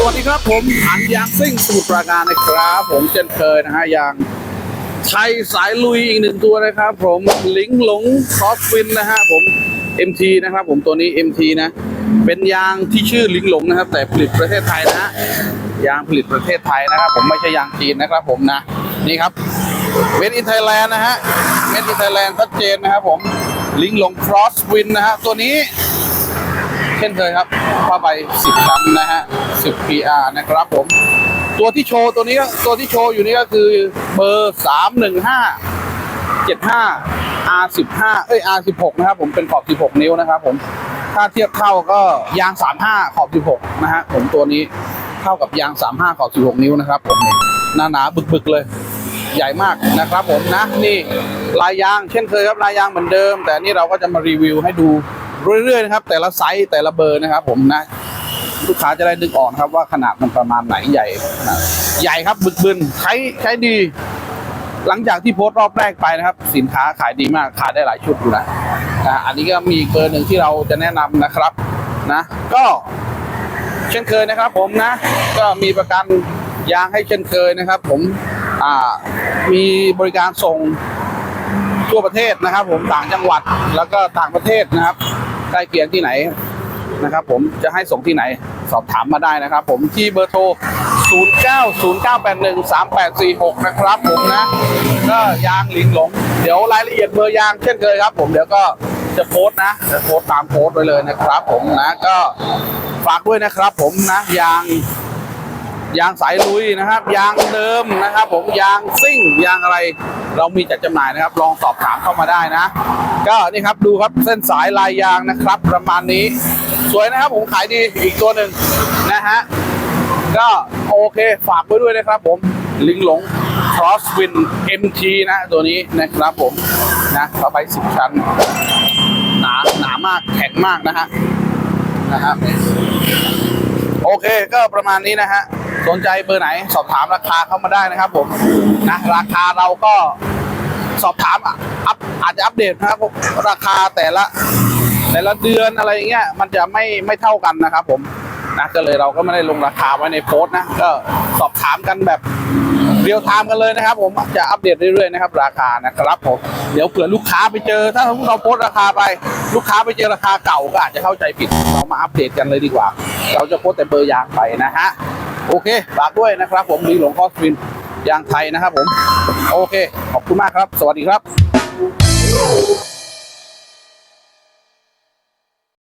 สวัสดีครับผมอันยางซิ่งสมุทรปราการนะครับ ผมเช่นเคยนะฮะยางไทยสายลุยอีกหนึ่งตัวนะครับ ผมลิงหลงครอสวินนะฮะผม MT นะครับ ผมตัวนี้ MT นะ เป็นยางที่ชื่อลิงหลงนะครับ แต่ผลิตประเทศไทยนะฮะยางผลิตประเทศไทยนะครับ ผมไม่ใช่ยางจีนนะครับ ผมนะนี่ครับเมดอินไทยแลนด์นะฮะเมดอินไทยแลนด์ชัดเจนนะครับ ผมลิงหลงครอสวินนะฮะตัวนี้ เช่นเคยครับผ้าใบ10ชั้นนะฮะ10 PR นะครับผม ตัวที่โชว์ตัวนี้ตัวที่โชว์อยู่นี่ก็คือเบอร์ 315 75 R15 เอ้ย R16 นะครับผมเป็นขอบ 16 นิ้วนะครับผมถ้าเทียบเท่าก็ยาง 35 ขอบ 16 นะฮะผมตัวนี้เท่ากับยาง 35 ขอบ 16 นิ้วนะครับผมหนาหนาๆบึกๆเลยใหญ่มากนะครับผมนะนี่ลายยางเช่นเคยครับลายยางเหมือนเดิม แต่นี่เราก็จะมารีวิวให้ดู เรื่อยๆนะครับ แต่ละไซส์แต่ละเบอร์นะครับ ผมนะลูกค้าจะได้นึกออกนครับว่าขนาดมันประมาณไหนใหญ่ขนาดใหญ่ครับบึกบึนใช้ใช้ดี หลังจากที่โพสต์รอบแรกไปนะครับ สินค้าขายดีมากขายได้หลายชุดอยู่นะนะอันนี้ก็มีเบอร์หนึ่งที่เราจะแนะนำนะครับนะก็เช่นเคยนะครับ ผมนะ ก็มีประกันยางให้เช่นเคยนะครับ ผมอ่ามีบริการส่งทั่วประเทศนะครับ ผมต่างจังหวัดแล้วก็ต่างประเทศนะครับ ใกล้เคียงที่ไหนนะครับ ผมจะให้ส่งที่ไหนสอบถามมาได้นะครับ ผมที่เบอร์โทร 0909813846 นะครับผมนะ ก็ยางหลิงหลง เดี๋ยวรายละเอียดเบอร์ยางเช่นเคยครับ ผมเดี๋ยวก็จะโพสต์นะจะโพสต์ตามโพสต์ไว้เลยนะครับ ผมนะก็ฝากด้วยนะครับ ผมนะยาง ยางสายลุยนะครับ ยางเดิมนะครับ ผมยางซิ่งยางอะไร เรามีจัดจำหน่ายนะครับ ลองสอบถามเข้ามาได้นะ ก็นี่ครับดูครับเส้นสายลายยางนะครับ ประมาณนี้ สวยนะครับ ผมขายดีอีกตัวหนึ่งนะฮะก็โอเคฝากไว้ด้วยนะครับผมลิงหลง Crosswind MT นะตัวนี้นะครับผมนะเข้าไปสิบชั้น หนาหนามากแข็งมากนะฮะนะครับโอเคก็ประมาณนี้นะฮะ สนใจเบอร์ไหน สอบถามราคาเข้ามาได้นะครับผมนะราคาเราก็สอบถามอัพอาจจะอัปเดตนะครับผมราคาแต่ละ แต่ละเดือนอะไรเงี้ยมันจะไม่ไม่เท่ากันนะครับ ผมนะก็เลยเราก็ไม่ได้ลงราคาไว้ในโพสต์นะก็สอบถามกันแบบเรียลไทม์กันเลยนะครับ ผมจะอัปเดตเรื่อยๆนะครับ ราคานะครับผมเดี๋ยวเผื่อลูกค้าไปเจอ ถ้าเราโพสต์ราคาไป ลูกค้าไปเจอราคาเก่าก็อาจจะเข้าใจผิดเรามาอัปเดตกันเลยดีกว่า เราจะโพสต์แต่เบอร์ยางไปนะฮะ โอเคฝากด้วยนะครับ ผมมีหลวงคอสวินยางไทยนะครับผม โอเค ขอบคุณมากครับ สวัสดีครับ